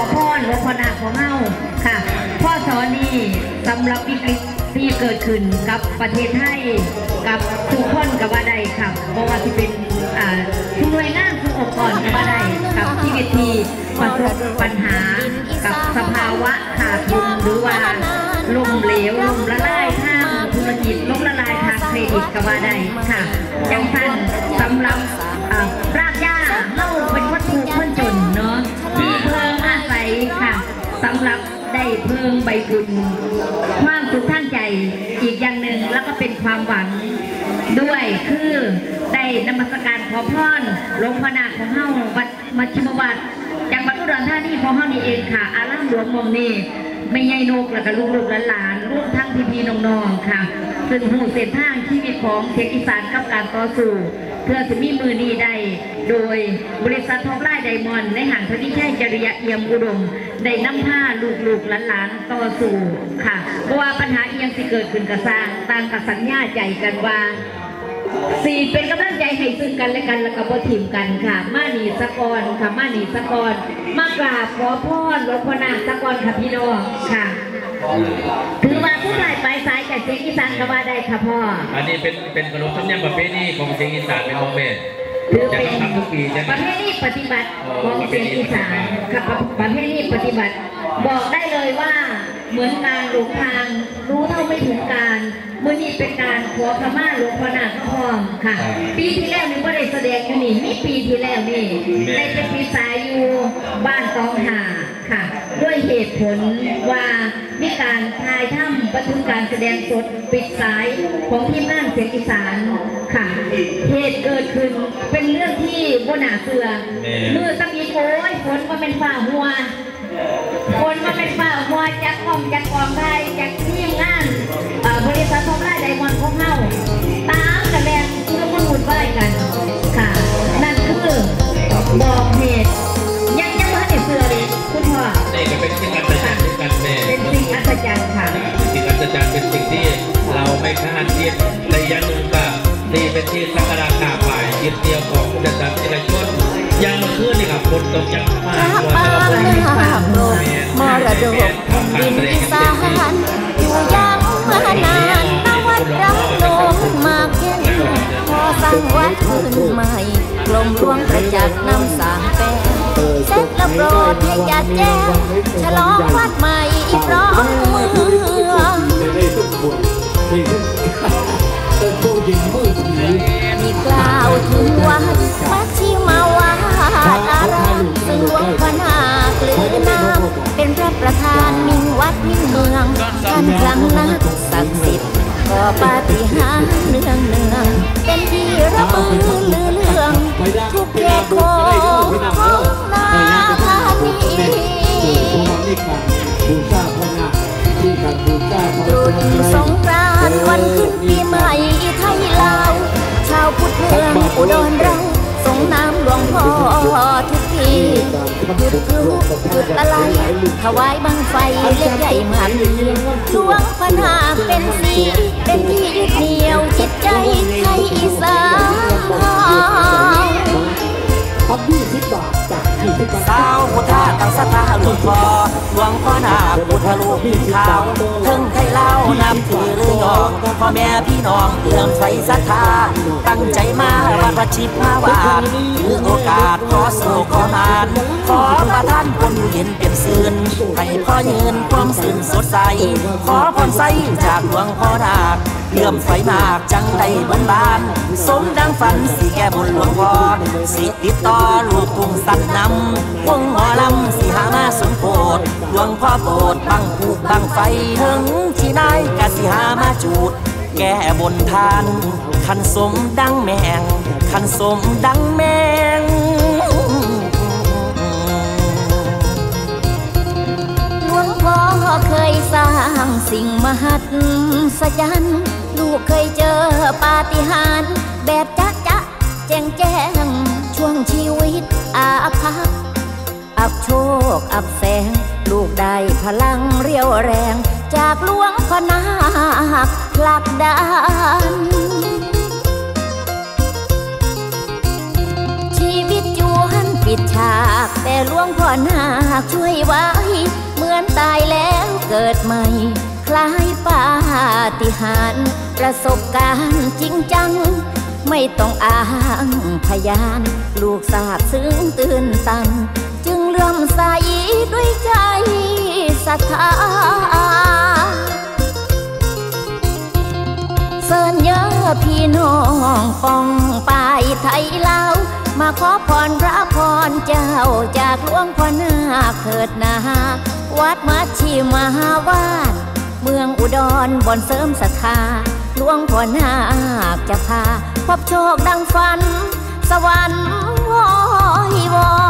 อพรหลวงพ่อนาคของเฮาค่ะพ่อสอนนี่สำหรับวิกฤตที่เกิดขึ้นกับประเทศไทยกับทุกคนกับว่าใดค่ะเพราะว่าที่เป็นอ่าทุกหน่วยงานทุกองค์กรกับว่าใดกับชีวิตที่ประสบปัญหากับสภาวะขาดทุนหรือว่าล่มเหลวล่มละลายทางธุรกิจล่มละลายทางเครดิตกับว่าใดค่ะจังสั้นสำหรับ สำหรับได้เพิ่มใบบุญความสุขทางใจอีกอย่างหนึ่งแล้วก็เป็นความหวัง ด้วยคือได้นมัสการขอพรหลวงพ่อนาคของเฮาวัดมัชชิมวัดจังหวัดอุดรธานีของเฮานี่เองค่ะ อารามหลวงมองนี่ไม่ใหญ่นกแล้วก็ลูกๆหลานๆรวมทั้งพี่ๆน้องๆค่ะ ซึ่งหูเส้นทางชีวิตของเสียงอีสานกับการต่อสู้เพื่อจะมีมือนี้ได้ โดยบริษัททอปไลน์ไดมอนด์ในห่างทวีชัยจริยะเอี่ยมอุดมได้นำผ้าลูกๆหลานๆต่อสู้ค่ะเพราะว่าปัญหาเอียงสิเกิดขึ้นกระสร้างต่างกับสัญญาใจกันว่าสี่เป็นกำลังใจให้ซึ่งกันและกันแล้วก็บ่ทิมกันค่ะ มานีสะกอนค่ะมานีสะกอนมากราบขอพรหลวงพ่อนาสะกอนค่ะพี่น้องค่ะ สายจากเสียงอีสานก็ว่าได้ค่ะพ่อ อันนี้เป็นเป็นขนบธรรมเนียมประเพณีของเชียงอีสานเป็นของแม่ถือจะเป็นต้องทำทุกปีใช่ไหมประเพณีปฏิบัติของเสียงอีสานค่ะประเพณีปฏิบัติ บอกได้เลยว่าเหมือนการหลงทางรู้เท่าไม่ถึงการมื่อนี้เป็นการขอขมาหลวงพ่อนาคพร้อมค่ะ ปีที่แล้วนี่ก็ได้แสดงอยู่นี่มีปีที่แล้วนี่ได้เป็นปีสายอยู่บ้านตองหาค่ะ ด้วยเหตุผลว่ามี การถ่ายทำบันทึกการแสดงสดปิดสายของทีมงานเสียงอีสานค่ะเหตุเกิดขึ้นเป็นเรื่องที่บนาเสือมือสักอีกโอ้ยฝนว่าเป็นฝ่าหัวฝนว่าเป็นฝ่าหัวจากกองจากกองไทยจากทีมงานเอ่อบริษัท นี่ครับฝนตกยังมากพระปางโลกมรดกแผ่นดินอีสานอยู่ยังมานานนวัดรังโนมมากแค่นพอสร้างวัดขึ้นใหม่กลมหลวงประจักษ์นำสางแปงเสร็จแล้วโปรดให้จัดแจ้งฉลองวัดใหม่พร้อมเมืองได้ทุกคนที่เติมโตยิง ครั้งนักศักดิ์สิทธิ์ก็ปาฏิหาริย์เนืองเนืองเป็นที่ระบือลือเรื่อง ทุกเขตโค้งของนาธานีรบูชาพระนสงกรานต์วันขึ้นปีใหม่ไทยลาว ชาวพุทธเมืองอุดรเราส่งน้ำหลวงพ่อทุกทีหยุดกรุหยุดอะไรถวายบังไฟเล็กใหญ่มัน หลวงพนาเป็นสี เป็นที่ยึดเหนี่ยวจิตใจไทยอีสานทำยี่สิบบาทจากยี่สิบบาทสาวพุทธาตั้งสถาหลวงพ่อหลวงพ่อนาพุทธลูกขาวถึง เล่านับถือหรือยองพ่อแม่พี่น้องเลื่อมใสศรัทธาตั้งใจมาวัดประชิตมาวาถือโอกาสขอสู่ขอมานขอประทานคนอยู่เย็นเป็นซื่นให้พ่อยืนความสื่นสดใส ขอพรใสจากหลวงพ่อนาค เลื่อมไฟมากจังได้บนบานสมดังฝันสีแก้บนหลวงพ่อสิติดต่อลูกทุ่งสั้นนำวงหมอลำสีหามาสมโพธหลวงพ่อโปรดบังผูกบังไฟถึงที่นายกะสิหามาจูด แก้บนทาน คันสมดังแมง คันสมดังแมงหลวงพ่อเคยสร้างสิ่งมหัศจรรย์ ลูกเคยเจอปาฏิหาริย์แบบจ๊ะจ๊ะแจ้งแจ้งช่วงชีวิตอาภัพอับโชคอับแสง ลูกได้พลังเรียวแรง จากหลวงพอนาคผลักดัน ชีวิตจวนปิดฉาก แต่หลวงพ่อนาคช่วยไว้ เหมือนตายแล้วเกิดใหม่ คล้าย ฏิหารประสบการณ์จริงจัง ไม่ต้องอ้างพยาน ลูกทราบซึ้งตื่นตัน จึงเลื่อมใสด้วยใจศรัทธาเสิญเยอะพี่น้องปองปายไทยเล่ามาขอพรพระพรเจ้าจากหลวงพ่อนาคเถิดนาวัดมัชชีมหาวาด เมืองอุดรบ่อนเสริมศรัทธาหลวงพ่อนาคจะพา พบโชคดังฝัน สวรรค์วอยวอ